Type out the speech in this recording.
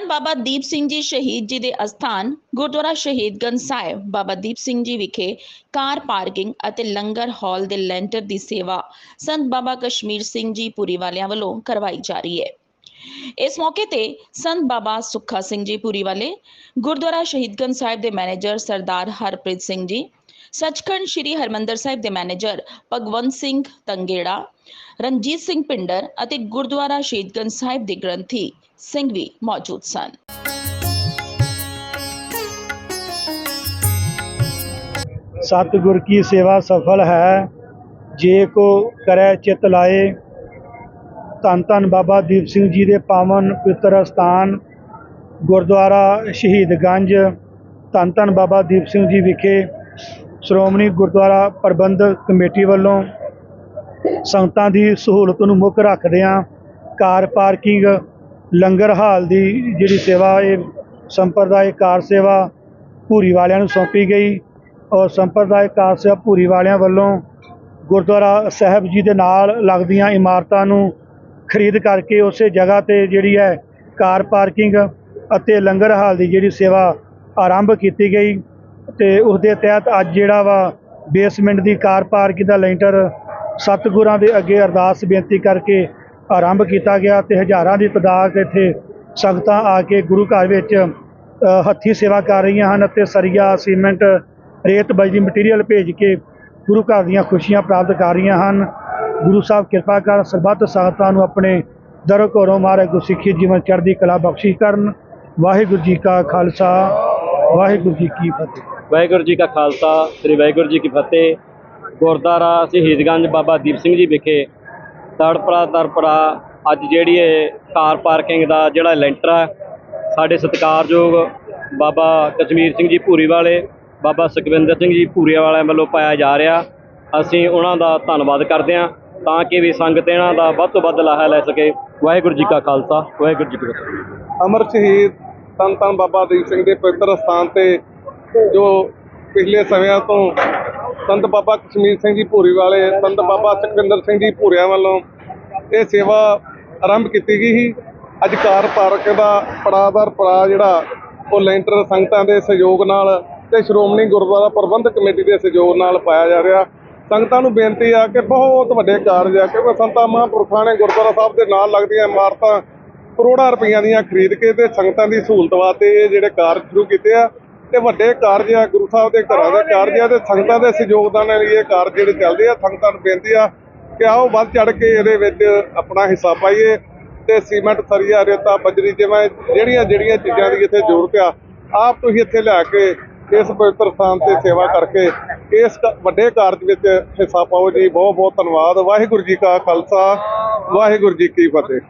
ਧੰਨ ਬਾਬਾ ਦੀਪ ਸਿੰਘ ਜੀ ਸ਼ਹੀਦ ਜੀ ਦੇ ਅਸਥਾਨ ਗੁਰਦੁਆਰਾ ਸ਼ਹੀਦਗੰਜ ਸਾਹਿਬ, ਬਾਬਾ ਦੀਪ ਸਿੰਘ ਜੀ ਵਿਖੇ ਕਾਰ ਪਾਰਕਿੰਗ ਅਤੇ ਲੰਗਰ ਹਾਲ ਦੇ ਲੈਂਟਰ ਦੀ ਸੇਵਾ ਸੰਤ ਬਾਬਾ ਕਸ਼ਮੀਰ ਸਿੰਘ ਜੀ ਪੂਰੀ ਵਾਲਿਆਂ ਵੱਲੋਂ ਕਰਵਾਈ ਜਾ ਰਹੀ ਹੈ। ਇਸ ਮੌਕੇ ਤੇ ਸੰਤ ਬਾਬਾ ਸੁੱਖਾ ਸਿੰਘ ਜੀ ਪੁਰੀ ਵਾਲੇ, ਗੁਰਦੁਆਰਾ ਸ਼ਹੀਦਗੰਜ ਸਾਹਿਬ ਦੇ ਮੈਨੇਜਰ ਸਰਦਾਰ ਹਰਪ੍ਰੀਤ ਸਿੰਘ ਜੀ, ਸੱਚਖੰਡ ਸ੍ਰੀ ਹਰਮੰਦਰ ਸਾਹਿਬ ਦੇ ਮੈਨੇਜਰ ਭਗਵੰਤ ਸਿੰਘ ਤੰਗੇੜਾ ਰਣਜੀਤ ਸਿੰਘ ਪਿੰਡਰ ਅਤੇ ਗੁਰਦੁਆਰਾ ਸ਼ਹੀਦਗੰਜ ਸਾਹਿਬ ਦੇ ਗ੍ਰੰਥੀ ਸਿੰਘ ਵੀ ਮੌਜੂਦ ਸਨ। ਸਤਿਗੁਰ ਕੀ ਸੇਵਾ ਸਫਲ ਹੈ, ਜੇ ਕੋ ਕਰੈ ਚਿਤ ਲਾਏ। ਧੰਨ ਧੰਨ ਬਾਬਾ ਦੀਪ ਸਿੰਘ ਜੀ ਦੇ ਪਾਵਨ ਪਵਿੱਤਰ ਸਥਾਨ, ਗੁਰਦੁਆਰਾ ਸ਼ਹੀਦਗੰਜ ਧੰਨ ਧੰਨ ਬਾਬਾ ਦੀਪ ਸਿੰਘ ਜੀ ਵਿਖੇ ਸ਼੍ਰੋਮਣੀ ਗੁਰਦੁਆਰਾ ਪ੍ਰਬੰਧਕ ਕਮੇਟੀ ਵੱਲੋਂ ਸੰਗਤਾਂ ਦੀ ਸਹੂਲਤ ਨੂੰ ਮੁੱਖ ਰੱਖਦਿਆਂ ਕਾਰ ਪਾਰਕਿੰਗ, ਲੰਗਰ ਹਾਲ ਦੀ ਜਿਹੜੀ ਸੇਵਾ, ਇਹ ਸੰਪਰਦਾਇਕ ਕਾਰ ਸੇਵਾ ਭੂਰੀ ਵਾਲਿਆਂ ਨੂੰ ਸੌਂਪੀ ਗਈ ਔਰ ਸੰਪਰਦਾਇਕ ਕਾਰ ਸੇਵਾ ਭੂਰੀ ਵਾਲਿਆਂ ਵੱਲੋਂ ਗੁਰਦੁਆਰਾ ਸਾਹਿਬ ਜੀ ਦੇ ਨਾਲ ਲੱਗਦੀਆਂ ਇਮਾਰਤਾਂ ਨੂੰ ਖਰੀਦ ਕਰਕੇ ਉਸੇ ਜਗ੍ਹਾ ਤੇ ਜਿਹੜੀ ਹੈ ਕਾਰ ਪਾਰਕਿੰਗ ਅਤੇ ਲੰਗਰ ਹਾਲ ਦੀ ਜਿਹੜੀ ਸੇਵਾ ਆਰੰਭ ਕੀਤੀ ਗਈ ਤੇ ਉਸ ਦੇ ਤਹਿਤ ਅੱਜ ਜਿਹੜਾ ਵਾ ਬੇਸਮੈਂਟ ਦੀ ਕਾਰ ਪਾਰਕਿੰਗ ਦਾ ਲੈਂਟਰ ਸਤਿਗੁਰਾਂ ਦੇ ਅੱਗੇ ਅਰਦਾਸ ਬੇਨਤੀ ਕਰਕੇ ਆਰੰਭ ਕੀਤਾ ਗਿਆ ਤੇ ਹਜ਼ਾਰਾਂ ਦੀ ਤਦਾਦ ਇੱਥੇ ਸੰਗਤਾਂ ਆ ਕੇ ਗੁਰੂ ਘਰ ਵਿੱਚ ਅ, ਹੱਥੀਂ ਸੇਵਾ ਕਰ ਰਹੀਆਂ ਹਨ ਅਤੇ ਸਰੀਆ ਸੀਮੈਂਟ ਰੇਤ ਬਜਰੀ ਮਟੀਰੀਅਲ ਭੇਜ ਕੇ ਗੁਰੂ ਘਰ ਦੀਆਂ ਖੁਸ਼ੀਆਂ ਪ੍ਰਾਪਤ ਕਰ ਰਹੀਆਂ ਹਨ। ਗੁਰੂ ਸਾਹਿਬ ਕਿਰਪਾ ਕਰ ਸਰਬੱਤ ਸੰਗਤਾਂ ਨੂੰ ਆਪਣੇ ਦਰ ਘਰੋਂ ਮਾਰੇ ਗੁਰਸਿੱਖੀ ਜੀਵਨ ਚੜ੍ਹਦੀ ਕਲਾ ਬਖਸ਼ੀ ਕਰਨ। ਵਾਹਿਗੁਰੂ ਜੀ ਕਾ ਖਾਲਸਾ ਵਾਹਿਗੁਰੂ ਜੀ ਕੀ ਫਤਿਹ। ਵਾਹਿਗੁਰੂ ਜੀ ਕਾ ਖਾਲਸਾ ਸ੍ਰੀ ਵਾਹਿਗੁਰੂ ਜੀ ਕੀ ਫਤਿਹ। ਗੁਰਦੁਆਰਾ ਸ਼ਹੀਦਗੰਜ ਬਾਬਾ ਦੀਪ ਸਿੰਘ ਜੀ ਵਿਖੇ ਤੜਪਰਾ ਤਰਪਰਾ ਅੱਜ ਜਿਹੜੀ ਇਹ ਕਾਰ ਪਾਰਕਿੰਗ ਦਾ ਜਿਹੜਾ ਲੈਂਟਰ ਹੈ ਸਾਡੇ ਸਤਿਕਾਰਯੋਗ ਬਾਬਾ ਕਸ਼ਮੀਰ ਸਿੰਘ ਜੀ ਭੂਰੀ ਵਾਲੇ, ਬਾਬਾ ਸੁਖਵਿੰਦਰ ਸਿੰਘ ਜੀ ਭੂਰੀ ਵਾਲਿਆਂ ਵੱਲੋਂ ਪਾਇਆ ਜਾ ਰਿਹਾ। ਅਸੀਂ ਉਹਨਾਂ ਦਾ ਧੰਨਵਾਦ ਕਰਦੇ ਹਾਂ ਤਾਂ ਕਿ ਵੀ ਸੰਗਤ ਇਹਨਾਂ ਦਾ ਵੱਧ ਤੋਂ ਵੱਧ ਲਾਹਾ ਲੈ ਸਕੇ। ਵਾਹਿਗੁਰੂ ਜੀ ਕਾ ਖਾਲਸਾ, ਵਾਹਿਗੁਰੂ ਜੀ ਕੀ ਫਤਿਹ। ਅਮਰ ਸ਼ਹੀਦ ਤਨ ਧੰਨ ਬਾਬਾ ਦੀਪ ਸਿੰਘ ਦੇ ਪਵਿੱਤਰ ਸਥਾਨ ਤੇ ਜੋ ਪਿਛਲੇ ਸਮਿਆਂ ਤੋਂ ਸੰਤ ਬਾਬਾ ਕਸ਼ਮੀਰ ਸਿੰਘ ਜੀ ਭੂਰੀ ਵਾਲੇ, ਸੰਤ ਬਾਬਾ ਸੁਖਵਿੰਦਰ ਸਿੰਘ ਜੀ ਭੂਰਿਆਂ ਵੱਲੋਂ ਇਹ ਸੇਵਾ ਆਰੰਭ ਕੀਤੀ ਗਈ ਸੀ। ਅੱਜ ਕਾਰ ਪਾਰਕ ਦਾ ਪੜਾਦਾਰ ਪੜਾ ਜਿਹੜਾ, ਉਹ ਲੈਂਟਰ ਸੰਗਤਾਂ ਦੇ ਸਹਿਯੋਗ ਨਾਲ ਤੇ ਸ਼੍ਰੋਮਣੀ ਗੁਰਦੁਆਰਾ ਪ੍ਰਬੰਧਕ ਕਮੇਟੀ ਦੇ ਸਹਿਯੋਗ ਨਾਲ ਪਾਇਆ ਜਾ ਰਿਹਾ। ਸੰਗਤਾਂ ਨੂੰ ਬੇਨਤੀ ਆ ਕਿ ਬਹੁਤ ਵੱਡੇ ਕਾਰਜ ਆ, ਕਿਉਂਕਿ ਸੰਤਾਂ ਮਹਾਂਪੁਰਖਾਂ ਨੇ ਗੁਰਦੁਆਰਾ ਸਾਹਿਬ ਦੇ ਨਾਲ ਲੱਗਦੀਆਂ ਇਮਾਰਤਾਂ ਕਰੋੜਾਂ ਰੁਪਈਆਂ ਦੀਆਂ ਖਰੀਦ ਕੇ ਤੇ ਸੰਗਤਾਂ ਦੀ ਸਹੂਲਤ ਵਾਸਤੇ ਇਹ ਜਿਹੜੇ ਕਾਰਜ ਸ਼ੁਰੂ ਕੀਤੇ ਆ। ਤੇ ਵੱਡੇ ਕਾਰਜ ਆ, ਗੁਰੂ ਸਾਹਿਬ ਦੇ ਘਰਾਂ ਦਾ ਕਾਰਜ ਆ ਤੇ ਸੰਗਤਾਂ ਦੇ ਸਹਿਯੋਗਦਾਨ ਨਾਲ ਇਹ ਕਾਰਜ ਜਿਹੜੇ ਚੱਲਦੇ ਆ, ਸੰਗਤਾਂ ਨੂੰ ਬੇਨਤੀ ਆ ਕਿ ਆਓ ਵੱਧ ਚੜ ਕੇ ਇਹਦੇ ਵਿੱਚ ਆਪਣਾ ਹਿੱਸਾ ਪਾਈਏ ਤੇ ਸੀਮੈਂਟ, ਸਰੀਆ, ਰੇਤਾ, ਬਜਰੀ ਜਿਵੇਂ ਜਿਹੜੀਆਂ ਜਿਹੜੀਆਂ ਚੀਜ਼ਾਂ ਦੀ ਇੱਥੇ ਜ਼ਰੂਰਤ ਆ, ਆਪ ਤੁਸੀਂ ਇੱਥੇ ਲਿਆ ਕੇ ਇਸ ਪਵਿੱਤਰ ਸਥਾਨ ਤੇ ਸੇਵਾ ਕਰਕੇ ਇਸ ਕ- ਵੱਡੇ ਕਾਰਜ ਵਿੱਚ ਹਿੱਸਾ ਪਾਓ ਜੀ। ਬਹੁਤ ਬਹੁਤ ਧੰਨਵਾਦ। ਵਾਹਿਗੁਰੂ ਜੀ ਕਾ ਖਾਲਸਾ। ਵਾਹਿਗੁਰੂ ਜੀ ਕੀ ਫਤਿਹ।